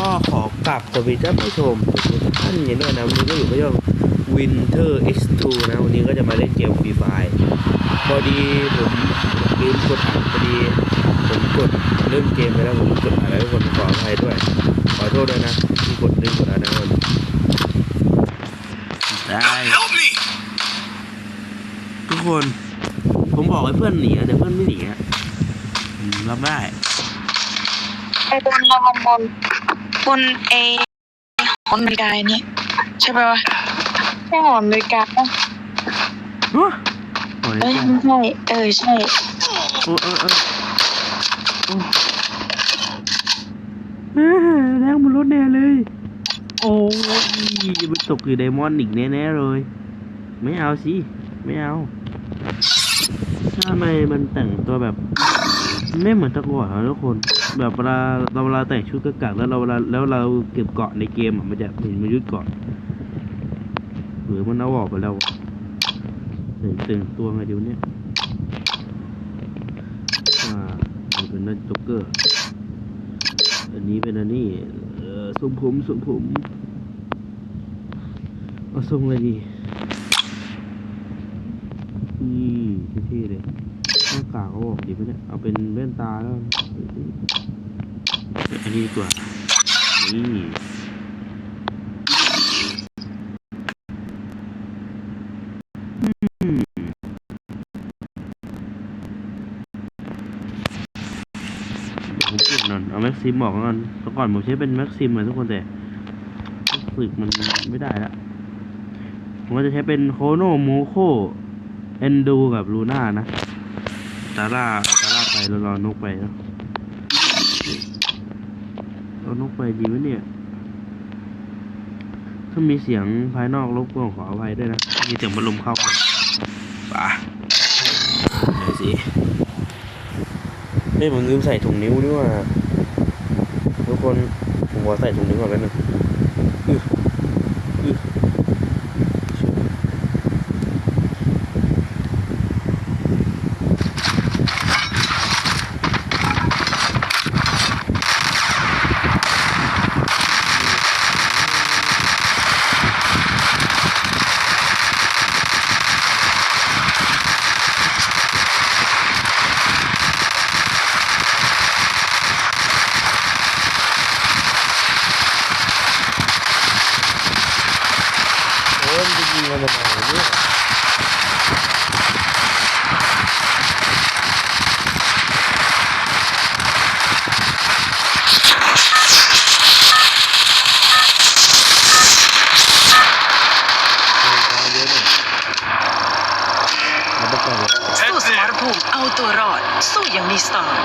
ก็ขอกลับสวัสดีท่านผู้ชมทุกท่านอย่างด้วยนะวันนี้ก็อยู่กับช่อง Winter X2 นะวันนี้ก็จะมาเล่นเกมฟรีไฟพอดีผมลืมกดอัดพอดีผมกดเริ่มเกมไปแล้วผมกดอัดแล้วทุกคนขออภัยด้วย ขอโทษด้วยนะที่กดลืมกดอัดนะทุกคนได้ Help me! ทุกคน ผมบอกให้เพื่อนหนีอะแต่เพื่อนไม่หนีอะผมรับได้ไอ้บนระวังบน บนเอหอนาฬิกานี่ใช่ไหมวะใช่หอนาฬิกาปะโอ้ยเอ้ยไม่ใช่เออใช่โอ้ยโอ้ยโอ้ยโอ้ยเอ้ยแรงบนรถแน่เลย โอ้ยจะไปตกอยู่ไดมอนด์อีกแน่ๆเลย ไม่เอาสิ ไม่เอาทำไมมันแต่งตัวแบบ ไม่เหมือนตะก่อนะทุกคน แบบเวลาเราเวลาแต่งชุดกระกักแล้วเราเวลาแล้วเราเก็บเกาะในเกมอะมันจะเห็นมันยุดเกาะหรือมันเอาออกไปแล้วเห็นต่งตัวไงเดี๋ยวนี้อ่านี่เป็นนั่นจ็อกเกอร์อันนี้เป็นอันนี้เอ่อทรงผมทรงผมเอาทรงอะไรดีนี่เท่ๆเลย หน้ากากเขาบอกดีไหมเนี่ย เอาเป็นแว่นตาแล้ว อันนี้ดีกว่า นี่เดี๋ยวผมเปลี่ยนนอยเอาแม็กซิมออกก่อนแต่ก่อนผมใช้เป็นแม็กซิมเลยทุกคนแต่รู้สึกมันไม่ได้ละผมก็จะใช้เป็นโคโนโมโคเอนดูกับลูน่านะ ตาล่าตาล่าไปแล้วรอนกไปนอะรอนกไปดีไหมเนี่ย ถ้ามีเสียงภายนอกรบกวนขออภัยด้วยนะ มีเสียงพัดลมเข้าไปป่ะไหนสิเฮ้ยผมลืมใส่ถุงนิ้วนี่ว่าทุกคนผมขอใส่ถุงนิ้วก่อนแป๊บนึง อ้ยมันจะยิงกันทำไมเนี่ย เยอะหน่อยเอาไปก่อนเลย สู้สมรภูมิเอาตัวรอด สู้อย่างมีสไตล์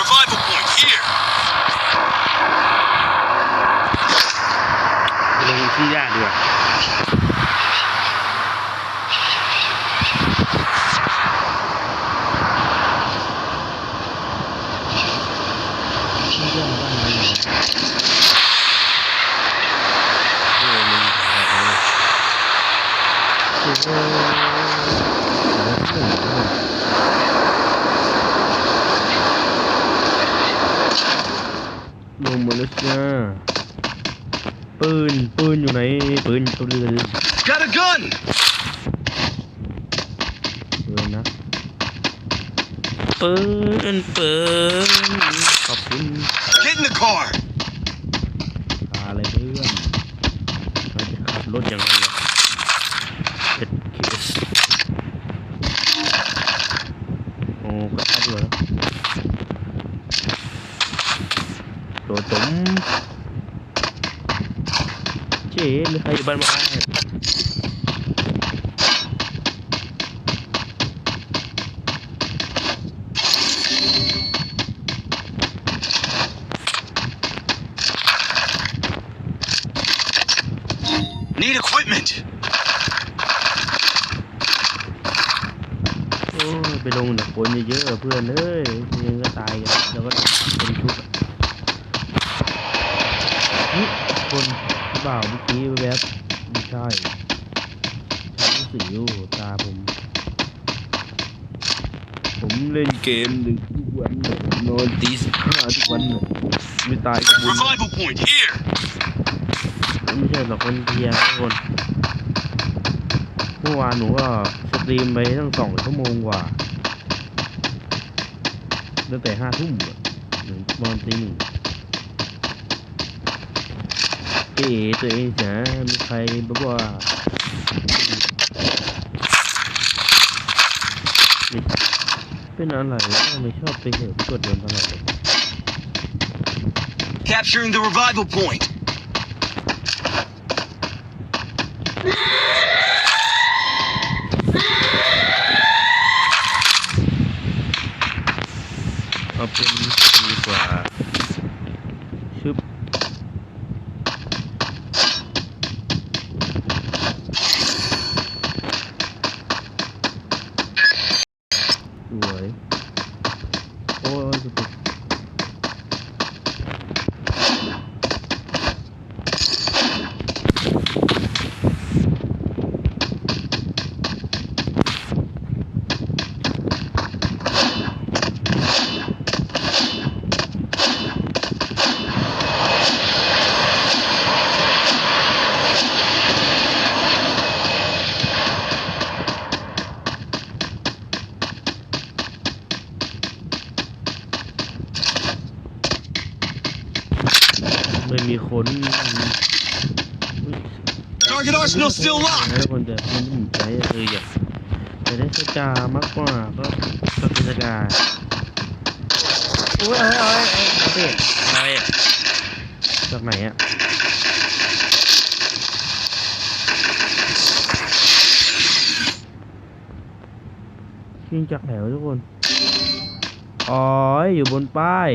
Revival point here! ไปลงที่ยากดีกว่าที่ยากบ้านมันเหรอเออมันหาอะไรโอ้โหหาเรื่องเหรอ ลงมาแล้วจ้าปืน ปืนอยู่ไหน ปืนปืน Got a gun! ปืนนะปืนปืนขอบคุณ Get in the car! พาอะไรเพื่อนเราจะขับรถอย่างนั้นเหรอเป็นเคสโอ้กระทะด้วยนะ โดนจมเจ๊หรือใครอยู่บ้านมา Need equipment! โอ้ยไปลงแต่คนเยอะๆเพื่อนเอ้ยยังก็ตายกันแล้วก็เป็นชุดอะนี่คนเป ล่าเมื่อกี้แบบใช่ใช้หนังสืออยู่ตาผม ผมเล่นเกมดึกทุกวันเลยนอนตีสิบห้าทุกวันเลยไม่ตายก็บุญ Revival point here. ไม่ใช่หรอกคนเพียร์ทุกคนเมื่อวานหนูก็สตรีมไปตั้งสองชั่วโมงกว่าตั้งแต่ห้าทุ่มอะถึงประมาณตีหนึ่ง ที่ตัวเองจะมีใครบอกว่าเป็นอะไรทำไม่ชอบไปเหวกดโดนตลอดเลย Capturing the revival point. เอาเป็นดีกว่าชึบ สวย โอ้ยสุดไม่มีคน Target arsenal still ให้ locked. ทุกคนจะมันหมุนใจอะคืออยากจะได้สกามากกว่าก็ก็เป็นสกาโอ้ยเอ้ยเอ้ยเอ้ยเอาเป็ดอะไรอะจากไหนอะยิงจากไหนวะทุกคน อ๋ออยู่บนป้าย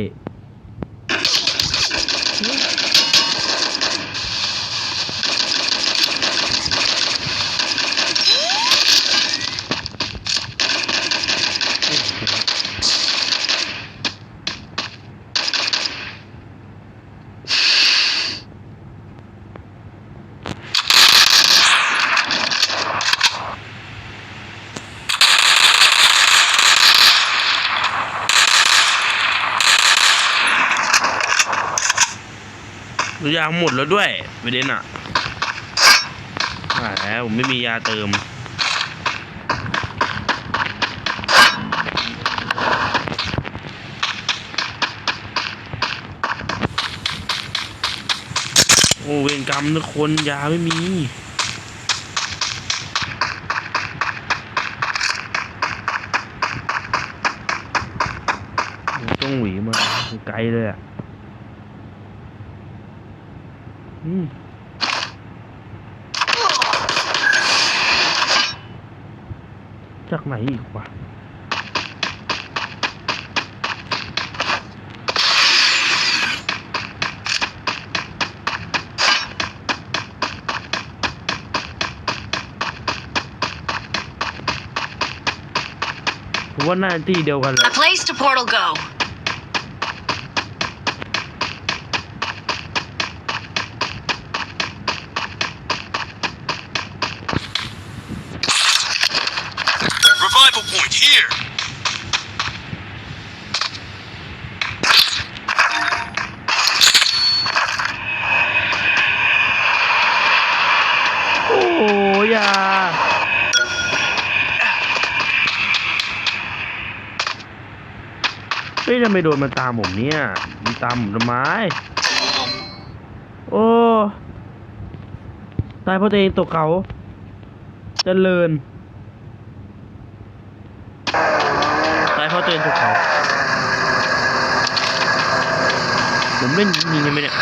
ยาหมดแล้วด้วยประเด็นอะว่าแล้วผมไม่มียาเติมโอ้เวรกรรมทุกคนยาไม่มี ต้องหวีมาไกลเลยอะ A quá One ninety, The place to portal go. ทำไมโดนมันตามผมเนี่ยมันตามผมทำไมโอ้ตายเพราะตัวเองตกเขาเจริญตายเพราะตัวเองตกเขาผมเล่นยิงยังไงเนี่ย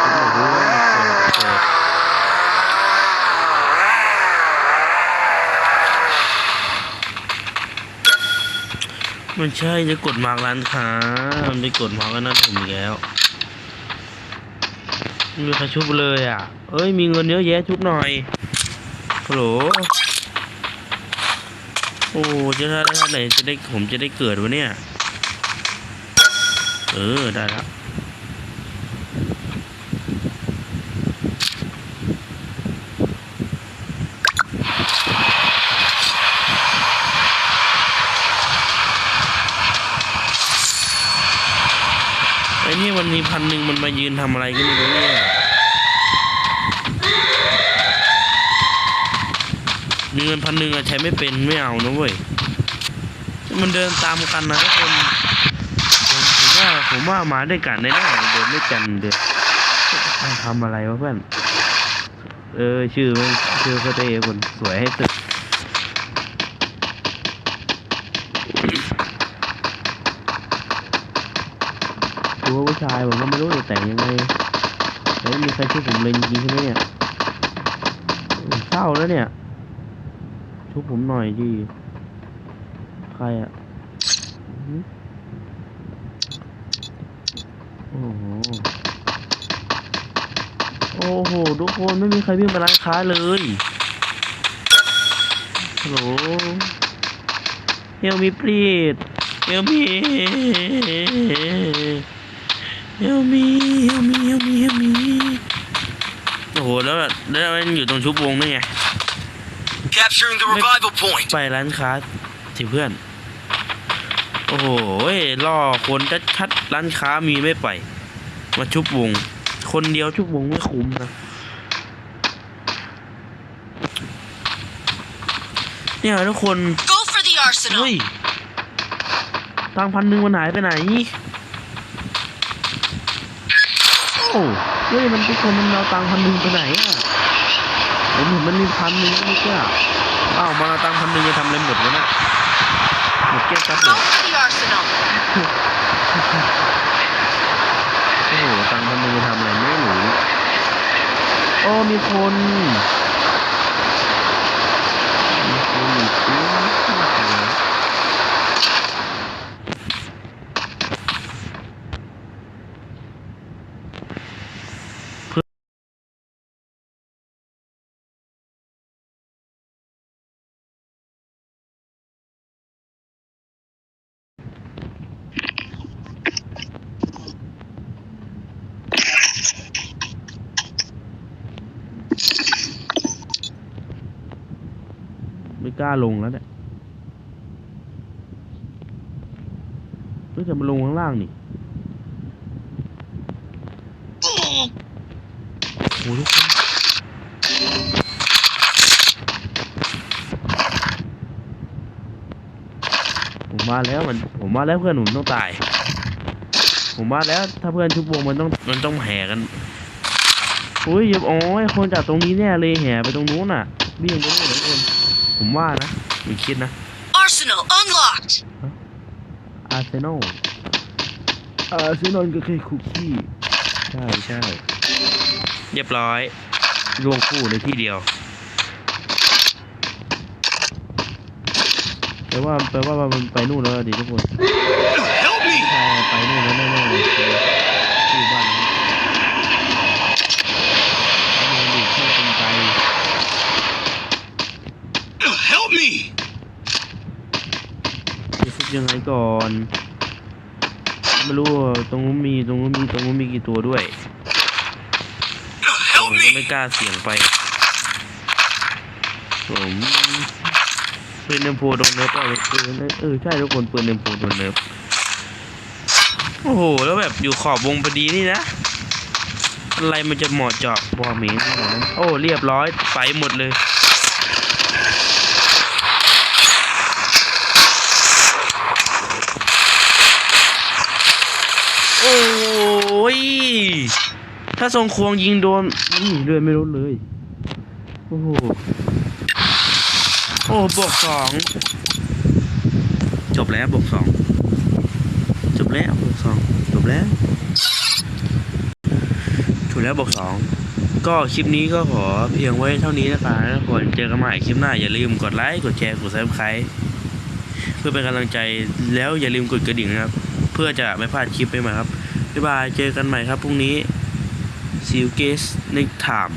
ผมบอกว่ามันเกิดเกิด มันใช่จะกดมาร์กร้านค้ามันไปกดมาร์กกันนั่นผมอีกแล้วมีใครชุบเลยอะ เอ้ยมีเงินเยอะแยะชุบหน่อยฮัลโหลโอ้จะถ้ได้ไหร่จะได้ผมจะได้เกิดวะเนี่ย เออได้แล้ว ไอ้นี่มันมีพันหนึ่งมันมายืนทำอะไรก็ไม่รู้เนี่ยมีเงินพันหนึ่งอะใช้ไม่เป็นไม่เอานะเว้ยมันเดินตามกันนะทุกคนผมว่าผมว่ามาด้วยกันแน่ๆเดินด้วยกันเดือทำอะไรวะเพื่อนเออชื่อชื่อก็เต้คนสวยให้สุด ตัวผู้ชายผมก็ไม่รู้แต่งยังไงแต่ไม่มีใครช่วยผมเลยจริงใช่ไหมเนี่ยเศร้าแล้วเนี่ยช่วยผมหน่อยดิใครอะโอ้โหโอ้โหทุกคนไม่มีใครวิ่งมาร้านค้าเลยฮัลโหลเฮลมีปลีดเฮลมี เฮลมีเฮลมีเฮลมีเฮลมีโอ้โหแล้วแบบแล้วมันอยู่ตรงชุบวงนี่ไง Capturing the revival point. ไปร้านค้าสิเพื่อน โอ้โหเว้ยล่อคนชัดๆร้านค้ามีไม่ไป มาชุบวง คนเดียวชุบวงไม่คุ้มนะเนี่ยทุกคน Go for the arsenal เฮ้ยตังค์พันหนึ่งมันหายไปไหน โอ้ เฮ้ยมันทุกคนมันเอาตังค์พันหนึ่งไปไหนอะผมเห็นมันมีพันหนึ่งเมื่อกี้อะอ้าวมันเอาตังค์พันหนึ่งจะทำอะไรหมดวะเนี่ยหมดแก้วซับหม Go ด for the arsenal โอ้โหตังค์พันหนึ่งจะทำอะไรไม่รู้โอ้มีคน ไม่กล้าลงแล้วเนี่ยเฮ้ยแต่มันลงข้างล่างนี่โอ้โหทุกคนผมมาแล้วมัน ผมมาแล้วเพื่อนผมต้องตาย ผมมาแล้วถ้าเพื่อนชุบวงมันต้องมันต้องแห่กันอุ้ยอย่าอ๋อคนจากตรงนี้แน่เลยแห่ไปตรงนู้นน่ะเบี่ยงไปนู่นนะทุกคน ผมว่านะผมคิดนะ Arsenal unlocked อาร์เซนอลอาร์เซนอลก็แค่คุกกี้ ใช่ใช่เรียบร้อย รวมคู่ในที่เดียวแปลว่าแปลว่ามันไปนู่นแล้วดิทุกคน Help me! ใช่ไปนู่นแล้วแน่ๆเลยคือที่บ้านนั้นเอามือบีบเข้าตรงใจ Help me! จะซุบยังไงก่อน ไม่รู้ว่าตรงนู้นมีตรงนู้นมีตรงนู้นมีกี่ตัวด้วยผม Help ก็ me! ไม่กล้าเสี่ยงไปผมปืนเนมโพโดนเนิร์ฟเปล่าปืนเออใช่ทุกคนปืนเนมโพโดนเนิร์ฟโอ้โห แล้วแบบอยู่ขอบวงพอดีนี่นะ อะไรมันจะเหมาะเจาะบอเมนขนาดนั้นโอ้ เรียบร้อยไปหมดเลย โอ้ย ถ้าทรงควงยิงโดนนี่เลือดไม่ลดเลย โอ้โห โอ้บวกสอง จบแล้วบวกสอง จบแล้วบวกสอง จบแล้ว ถูกแล้วบวกสอง ก็คลิปนี้ก็ขอเพียงไว้เท่านี้นะคะก่อนเจอกันใหม่คลิปหน้า อย่าลืมกดไลค์ กดแชร์ กดซับสไครต์เพื่อเป็นกำลังใจแล้วอย่าลืมกดกระดิ่งนะครับ เพื่อจะไม่พลาดคลิปใหม่ๆครับบ๊ายบายเจอกันใหม่ครับพรุ่งนี้ See you guys next time